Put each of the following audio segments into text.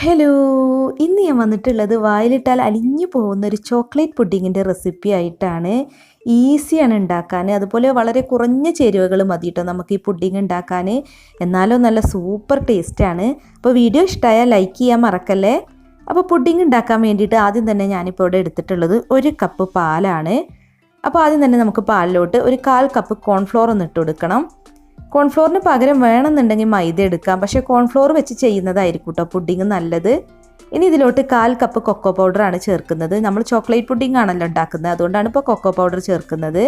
Hello ഇന്ന് ഞാൻ വന്നിട്ടുള്ളത് വായിലിട്ടാൽ അലിഞ്ഞു പോകുന്ന ഒരു ചോക്ലേറ്റ് പുഡിങ്ങിന്റെ റെസിപ്പി ആയിട്ടാണ്. ഈസിയാണ് ഉണ്ടാക്കാൻ. അതുപോലെ വളരെ കുറഞ്ഞ ചേരുവകൾ മതി കേട്ടോ നമുക്ക് ഈ പുഡിങ് ഉണ്ടാക്കാൻ. എന്നാലും നല്ല സൂപ്പർ ടേസ്റ്റാണ് അപ്പോൾ വീഡിയോ ഇഷ്ടമായാൽ ലൈക്ക് ചെയ്യാൻ മറക്കല്ലേ? അപ്പോൾ പുഡിങ് ഉണ്ടാക്കാൻ വേണ്ടിയിട്ട് ആദ്യം തന്നെ ഞാനിപ്പോൾ ഇവിടെ എടുത്തിട്ടുള്ളത് ഒരു കപ്പ് പാലാണ്. അപ്പോൾ ആദ്യം തന്നെ നമുക്ക് പാലിലോട്ട് ഒരു കാൽ കപ്പ് കോൺഫ്ലോർ ഒന്ന് ഇട്ട് കൊടുക്കണം. കോൺഫ്ലോറിന് പകരം വേണമെന്നുണ്ടെങ്കിൽ മൈദ എടുക്കാം. പക്ഷേ കോൺഫ്ലോർ വെച്ച് ചെയ്യുന്നതായിരിക്കും കേട്ടോ പുഡിങ് നല്ലത്. ഇനി ഇതിലോട്ട് കാൽ കപ്പ് കൊക്കോ പൗഡറാണ് ചേർക്കുന്നത്. നമ്മൾ ചോക്ലേറ്റ് പുഡിംഗ് ആണല്ലോ ഉണ്ടാക്കുന്നത്. അതുകൊണ്ടാണ് ഇപ്പോൾ കൊക്കോ പൗഡർ ചേർക്കുന്നത്.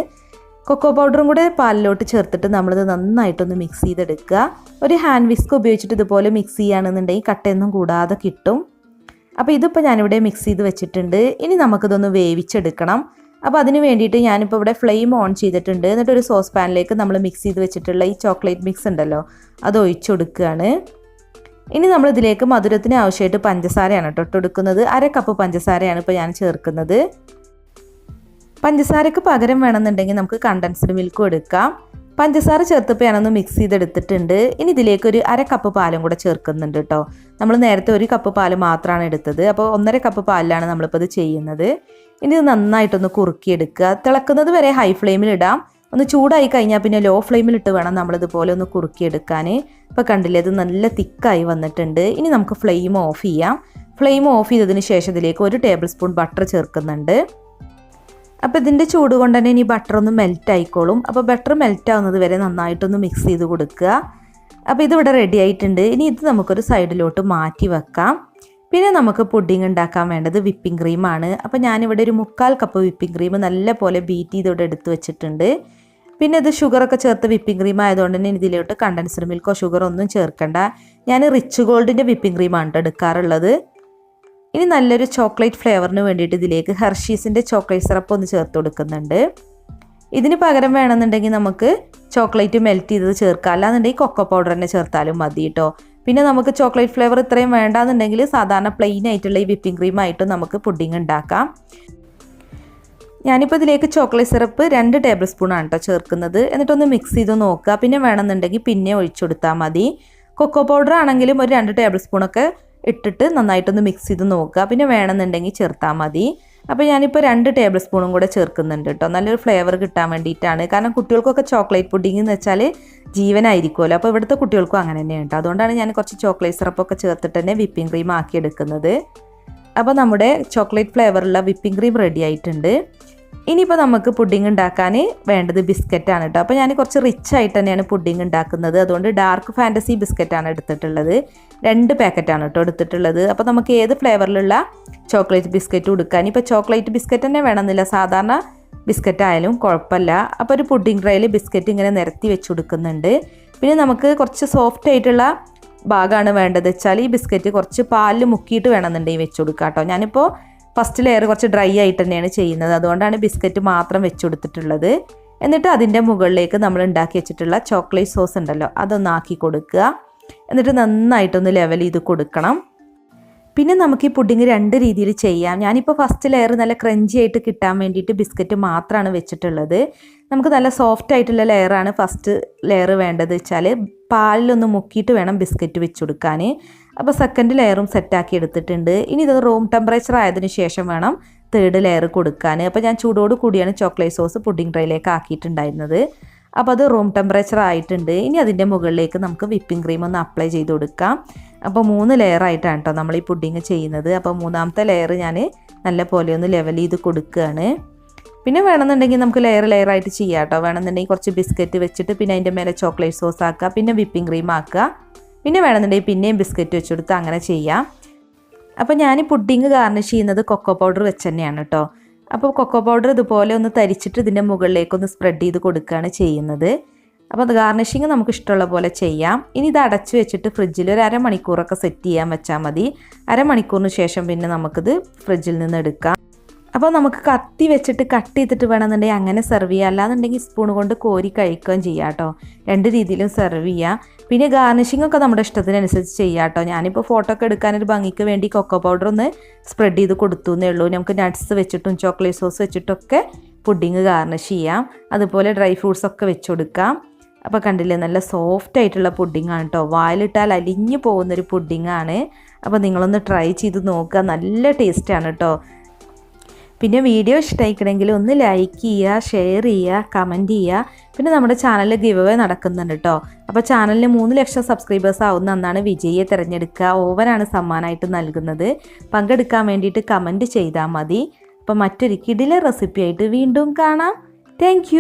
കൊക്കോ പൗഡറും കൂടെ പാലിലോട്ട് ചേർത്തിട്ട് നമ്മളിത് നന്നായിട്ടൊന്ന് മിക്സ് ചെയ്തെടുക്കുക. ഒരു ഹാൻഡ് വിസ്ക് ഉപയോഗിച്ചിട്ട് ഇതുപോലെ മിക്സ് ചെയ്യുകയാണെന്നുണ്ടെങ്കിൽ കട്ടയൊന്നും കൂടാതെ കിട്ടും. അപ്പോൾ ഇതിപ്പോൾ ഞാനിവിടെ മിക്സ് ചെയ്ത് വെച്ചിട്ടുണ്ട്. ഇനി നമുക്കിതൊന്ന് വേവിച്ചെടുക്കണം. അപ്പോൾ അതിന് വേണ്ടിയിട്ട് ഞാനിപ്പോൾ ഇവിടെ ഫ്ലെയിം ഓൺ ചെയ്തിട്ടുണ്ട്. എന്നിട്ട് ഒരു സോസ് പാനിലേക്ക് നമ്മൾ മിക്സ് ചെയ്ത് വെച്ചിട്ടുള്ള ഈ ചോക്ലേറ്റ് മിക്സ് ഉണ്ടല്ലോ അത് ഒഴിച്ചു കൊടുക്കുകയാണ്. ഇനി നമ്മൾ ഇതിലേക്ക് മധുരത്തിന് ആവശ്യമായിട്ട് പഞ്ചസാരയാണ് കേട്ടോ ഇട്ടൊടുക്കുന്നത്. അര കപ്പ് പഞ്ചസാരയാണ് ഇപ്പോൾ ഞാൻ ചേർക്കുന്നത്. പഞ്ചസാരക്ക് പകരം വേണമെന്നുണ്ടെങ്കിൽ നമുക്ക് കണ്ടൻസ്ഡ് മിൽക്കും എടുക്കാം. പഞ്ചസാര ചേർത്തപ്പോൾ ഞാനൊന്ന് മിക്സ് ചെയ്തെടുത്തിട്ടുണ്ട്. ഇനി ഇതിലേക്ക് ഒരു അര കപ്പ് പാലും കൂടെ ചേർക്കുന്നുണ്ട് കേട്ടോ. നമ്മൾ നേരത്തെ ഒരു കപ്പ് പാൽ മാത്രമാണ് എടുത്തത്. അപ്പോൾ ഒന്നര കപ്പ് പാലിലാണ് നമ്മളിപ്പോൾ ഇത് ചെയ്യുന്നത്. ഇനി ഇത് നന്നായിട്ടൊന്ന് കുറുക്കിയെടുക്കുക. തിളക്കുന്നത് വരെ ഹൈ ഫ്ലെയിമിൽ ഇടാം. ഒന്ന് ചൂടായി കഴിഞ്ഞാൽ പിന്നെ ലോ ഫ്ലെയിമിൽ ഇട്ട് വേണം നമ്മളിതുപോലെ ഒന്ന് കുറുക്കിയെടുക്കാൻ ഇപ്പോൾ കണ്ടില്ലേ ഇത് നല്ല തിക്കായി വന്നിട്ടുണ്ട്. ഇനി നമുക്ക് ഫ്ലെയിം ഓഫ് ചെയ്യാം. ഫ്ലെയിം ഓഫ് ചെയ്തതിന് ശേഷം ഇതിലേക്ക് ഒരു ടേബിൾ സ്പൂൺ ബട്ടർ ചേർക്കുന്നുണ്ട്. അപ്പോൾ ഇതിന്റെ ചൂട് കൊണ്ട് തന്നെ ഇനി ബട്ടർ ഒന്ന് മെൽറ്റ് ആയിക്കോളും. അപ്പോൾ ബട്ടർ മെൽറ്റ് ആവുന്നത് വരെ നന്നായിട്ടൊന്ന് മിക്സ് ചെയ്ത് കൊടുക്കുക. അപ്പോൾ ഇതിവിടെ റെഡി ആയിട്ടുണ്ട്. ഇനി ഇത് നമുക്കൊരു സൈഡിലോട്ട് മാറ്റി വെക്കാം. പിന്നെ നമുക്ക് പുഡിംഗ് ഉണ്ടാക്കാൻ വേണ്ടത് വിപ്പിംഗ് ക്രീമാണ് അപ്പോൾ ഞാനിവിടെ ഒരു മുക്കാൽ കപ്പ് വിപ്പിംഗ് ക്രീം നല്ല പോലെ ബീറ്റ് ചെയ്തോടെ എടുത്ത് വെച്ചിട്ടുണ്ട്. പിന്നെ ഇത് ഷുഗറൊക്കെ ചേർത്ത് വിപ്പിംഗ് ക്രീം ആയതുകൊണ്ട് തന്നെ ഇതിലോട്ട് കണ്ടൻസർ മിൽക്കോ ഷുഗറോ ഒന്നും ചേർക്കണ്ട. ഞാൻ റിച്ച് ഗോൾഡിന്റെ വിപ്പിംഗ് ക്രീമാണ് കേട്ടോ എടുക്കാറുള്ളത്. ഇനി നല്ലൊരു ചോക്ലേറ്റ് ഫ്ലേവറിന് വേണ്ടിയിട്ട് ഇതിലേക്ക് ഹെർഷീസിന്റെ ചോക്ലേറ്റ് സിറപ്പ് ഒന്ന് ചേർത്ത് കൊടുക്കുന്നുണ്ട്. ഇതിന് പകരം വേണമെന്നുണ്ടെങ്കിൽ നമുക്ക് ചോക്ലേറ്റ് മെൽറ്റ് ചെയ്തത് ചേർക്കാം. അല്ലാന്നുണ്ടെങ്കിൽ കൊക്കോ പൗഡർ തന്നെ ചേർത്താലും മതി കേട്ടോ പിന്നെ നമുക്ക് ചോക്ലേറ്റ് ഫ്ലേവർ ഇത്രയും വേണ്ടാന്നുണ്ടെങ്കിൽ സാധാരണ പ്ലെയിൻ ആയിട്ടുള്ള ഈ വിപ്പിംഗ് ക്രീമായിട്ട് നമുക്ക് പുഡിംഗ് ഉണ്ടാക്കാം. ഞാനിപ്പോൾ ഇതിലേക്ക് ചോക്ലേറ്റ് സിറപ്പ് രണ്ട് ടേബിൾ സ്പൂൺ ആണ് കേട്ടോ ചേർക്കുന്നത്. എന്നിട്ടൊന്ന് മിക്സ് ചെയ്ത് നോക്കുക. പിന്നെ വേണമെന്നുണ്ടെങ്കിൽ പിന്നെ ഒഴിച്ചു കൊടുത്താൽ മതി. കൊക്കോ പൗഡർ ആണെങ്കിലും ഒരു രണ്ട് ടേബിൾ സ്പൂണൊക്കെ ഇട്ടിട്ട് നന്നായിട്ടൊന്ന് മിക്സ് ചെയ്ത് നോക്കുക. പിന്നെ വേണമെന്നുണ്ടെങ്കിൽ ചേർത്താൽ മതി. അപ്പോൾ ഞാനിപ്പോൾ രണ്ട് ടേബിൾ സ്പൂണും കൂടെ ചേർക്കുന്നുണ്ട് കേട്ടോ നല്ലൊരു ഫ്ലേവർ കിട്ടാൻ വേണ്ടിയിട്ടാണ് കാരണം കുട്ടികൾക്കൊക്കെ ചോക്ലേറ്റ് പുഡിംഗ് എന്ന് വെച്ചാൽ ജീവനായിരിക്കുമല്ലോ അപ്പോൾ ഇവിടുത്തെ കുട്ടികൾക്കും അങ്ങനെ തന്നെയാണ് കേട്ടോ അതുകൊണ്ടാണ് ഞാൻ കുറച്ച് ചോക്ലേറ്റ് സിറപ്പൊക്കെ ചേർത്തിട്ട് തന്നെ വിപ്പിംഗ് ക്രീം ആക്കി എടുക്കുന്നത്. അപ്പോൾ നമ്മുടെ ചോക്ലേറ്റ് ഫ്ലേവറുള്ള വിപ്പിംഗ് ക്രീം റെഡി ആയിട്ടുണ്ട്. ഇനിയിപ്പോൾ നമുക്ക് പുഡിംഗ് ഉണ്ടാക്കാൻ വേണ്ടത് ബിസ്ക്കറ്റാണ് കേട്ടോ അപ്പോൾ ഞാൻ കുറച്ച് റിച്ച് ആയിട്ട് തന്നെയാണ് പുഡിംഗ് ഉണ്ടാക്കുന്നത്. അതുകൊണ്ട് ഡാർക്ക് ഫാന്റസി ബിസ്ക്കറ്റാണ് എടുത്തിട്ടുള്ളത്. രണ്ട് പാക്കറ്റാണ് കേട്ടോ എടുത്തിട്ടുള്ളത്. അപ്പോൾ നമുക്ക് ഏത് ഫ്ലേവറിലുള്ള ചോക്ലേറ്റ് ബിസ്ക്കറ്റ് കൊടുക്കാൻ ഇപ്പോൾ ചോക്ലേറ്റ് ബിസ്ക്കറ്റ് തന്നെ വേണമെന്നില്ല. സാധാരണ ബിസ്ക്കറ്റ് ആയാലും കുഴപ്പമില്ല. അപ്പോൾ ഒരു പുഡിംഗ് ട്രയിൽ ബിസ്ക്കറ്റ് ഇങ്ങനെ നിരത്തി വെച്ച് കൊടുക്കുന്നുണ്ട് പിന്നെ നമുക്ക് കുറച്ച് സോഫ്റ്റ് ആയിട്ടുള്ള ഭാഗമാണ് വേണ്ടത് വെച്ചാൽ ഈ ബിസ്ക്കറ്റ് കുറച്ച് പാലിൽ മുക്കിയിട്ട് വേണമെന്നുണ്ടെങ്കിൽ വെച്ച് കൊടുക്കാം കേട്ടോ ഞാനിപ്പോൾ ഫസ്റ്റ് ലെയർ കുറച്ച് ഡ്രൈ ആയിട്ട് തന്നെയാണ് ചെയ്യുന്നത്. അതുകൊണ്ടാണ് ബിസ്ക്കറ്റ് മാത്രം വെച്ച് കൊടുത്തിട്ടുള്ളത്. എന്നിട്ട് അതിന്റെ മുകളിലേക്ക് നമ്മൾ ഉണ്ടാക്കി വെച്ചിട്ടുള്ള ചോക്ലേറ്റ് സോസ് ഉണ്ടല്ലോ അതൊന്ന് ആക്കി കൊടുക്കുക. എന്നിട്ട് നന്നായിട്ടൊന്ന് ലെവൽ ചെയ്ത് കൊടുക്കണം. പിന്നെ നമുക്ക് ഈ പുഡിങ് രണ്ട് രീതിയിൽ ചെയ്യാം. ഞാനിപ്പോൾ ഫസ്റ്റ് ലെയർ നല്ല ക്രഞ്ചി ആയിട്ട് കിട്ടാൻ വേണ്ടിയിട്ട് ബിസ്ക്കറ്റ് മാത്രമാണ് വെച്ചിട്ടുള്ളത്. നമുക്ക് നല്ല സോഫ്റ്റ് ആയിട്ടുള്ള ലെയറാണ് ഫസ്റ്റ് ലെയർ വേണ്ടത് വെച്ചാൽ പാലിലൊന്ന് മുക്കിയിട്ട് വേണം ബിസ്ക്കറ്റ് വെച്ച് കൊടുക്കാൻ അപ്പോൾ സെക്കൻഡ് ലെയറും സെറ്റാക്കി എടുത്തിട്ടുണ്ട്. ഇനി ഇത് റൂം ടെമ്പറേച്ചർ ആയതിന് ശേഷം വേണം തേർഡ് ലെയർ കൊടുക്കാൻ അപ്പോൾ ഞാൻ ചൂടോട് കൂടിയാണ് ചോക്ലേറ്റ് സോസ് പുഡിംഗ് ട്രേയിലേക്ക് ആക്കിയിട്ടുണ്ടായിരുന്നത്. അപ്പോൾ അത് റൂം ടെമ്പറേച്ചർ ആയിട്ടുണ്ട്. ഇനി അതിന്റെ മുകളിലേക്ക് നമുക്ക് വിപ്പിംഗ് ക്രീം ഒന്ന് അപ്ലൈ ചെയ്ത് കൊടുക്കാം. അപ്പോൾ മൂന്ന് ലെയർ ആയിട്ടാണ് കേട്ടോ നമ്മൾ ഈ പുഡിങ് ചെയ്യുന്നത്. അപ്പോൾ മൂന്നാമത്തെ ലെയർ ഞാൻ നല്ല പോലെ ഒന്ന് ലെവൽ ചെയ്ത് കൊടുക്കുകയാണ് പിന്നെ വേണമെന്നുണ്ടെങ്കിൽ നമുക്ക് ലെയർ ലെയർ ആയിട്ട് ചെയ്യാം കേട്ടോ വേണമെന്നുണ്ടെങ്കിൽ കുറച്ച് ബിസ്ക്കറ്റ് വെച്ചിട്ട് പിന്നെ അതിന്റെ മേലെ ചോക്ലേറ്റ് സോസ് ആക്കുക. പിന്നെ വിപ്പിംഗ് ക്രീം ആക്കുക. പിന്നെ വേണമെന്നുണ്ടെങ്കിൽ പിന്നെയും ബിസ്ക്കറ്റ് വെച്ചെടുത്ത് അങ്ങനെ ചെയ്യാം. അപ്പോൾ ഞാൻ ഈ പുഡിങ് ഗാർണിഷ് ചെയ്യുന്നത് കൊക്കോ പൗഡർ വെച്ച് തന്നെയാണ് കേട്ടോ അപ്പോൾ കൊക്കോ പൗഡർ ഇതുപോലെ ഒന്ന് തരിച്ചിട്ട് ഇതിന്റെ മുകളിലേക്ക് ഒന്ന് സ്പ്രെഡ് ചെയ്ത് കൊടുക്കുകയാണ് ചെയ്യുന്നത്. അപ്പോൾ അത് ഗാർണിഷിങ് നമുക്ക് ഇഷ്ടമുള്ള പോലെ ചെയ്യാം. ഇനി ഇത് അടച്ചു വെച്ചിട്ട് ഫ്രിഡ്ജിൽ ഒരു അരമണിക്കൂറൊക്കെ സെറ്റ് ചെയ്യാൻ വെച്ചാൽ മതി. അരമണിക്കൂറിന് ശേഷം പിന്നെ നമുക്കിത് ഫ്രിഡ്ജിൽ നിന്ന് എടുക്കാം. അപ്പോൾ നമുക്ക് കത്തി വെച്ചിട്ട് കട്ട് ചെയ്തിട്ട് വേണമെന്നുണ്ടെങ്കിൽ അങ്ങനെ സെർവ് ചെയ്യുക. അല്ലാന്നുണ്ടെങ്കിൽ സ്പൂൺ കൊണ്ട് കോരി കഴിക്കുകയും ചെയ്യാം കേട്ടോ. രണ്ട് രീതിയിലും സെർവ് ചെയ്യുക. പിന്നെ ഗാർണിഷിംഗ് ഒക്കെ നമ്മുടെ ഇഷ്ടത്തിനനുസരിച്ച് ചെയ്യാം കേട്ടോ. ഞാനിപ്പോൾ ഫോട്ടോ ഒക്കെ എടുക്കാനൊരു ഭംഗിക്ക് വേണ്ടി കൊക്കോ പൗഡർ ഒന്ന് സ്പ്രെഡ് ചെയ്ത് കൊടുത്തു എന്നേ ഉള്ളൂ. നമുക്ക് നട്ട്സ് വെച്ചിട്ടും ചോക്ലേറ്റ് സോസ് വെച്ചിട്ടൊക്കെ പുഡിങ് ഗാർണിഷ് ചെയ്യാം. അതുപോലെ ഡ്രൈ ഫ്രൂട്ട്സ് ഒക്കെ വെച്ച് കൊടുക്കാം. അപ്പോൾ കണ്ടില്ലേ നല്ല സോഫ്റ്റ് ആയിട്ടുള്ള പുഡിങ്ങാണ് കേട്ടോ. വായിലിട്ടാൽ അലിഞ്ഞു പോകുന്നൊരു പുഡിങ്ങാണ് അപ്പോൾ നിങ്ങളൊന്ന് ട്രൈ ചെയ്ത് നോക്കുക. നല്ല ടേസ്റ്റാണ് കേട്ടോ. പിന്നെ വീഡിയോ ഇഷ്ടമായിക്കണമെങ്കിൽ ഒന്ന് ലൈക്ക് ചെയ്യുക ഷെയർ ചെയ്യുക കമന്റ് ചെയ്യുക. പിന്നെ നമ്മുടെ ചാനലിൽ ഗിവ് അവേ നടക്കുന്നുണ്ട് കേട്ടോ അപ്പോൾ ചാനലിന് മൂന്ന് ലക്ഷം സബ്സ്ക്രൈബേഴ്സ് ആവുന്ന അന്നാണ് വിജയിയെ തിരഞ്ഞെടുക്കുക. ഓവനാണ് സമ്മാനമായിട്ട് നൽകുന്നത്. പങ്കെടുക്കാൻ വേണ്ടിയിട്ട് കമന്റ് ചെയ്താൽ മതി. അപ്പോൾ മറ്റൊരു കിടിലെ റെസിപ്പിയായിട്ട് വീണ്ടും കാണാം. താങ്ക്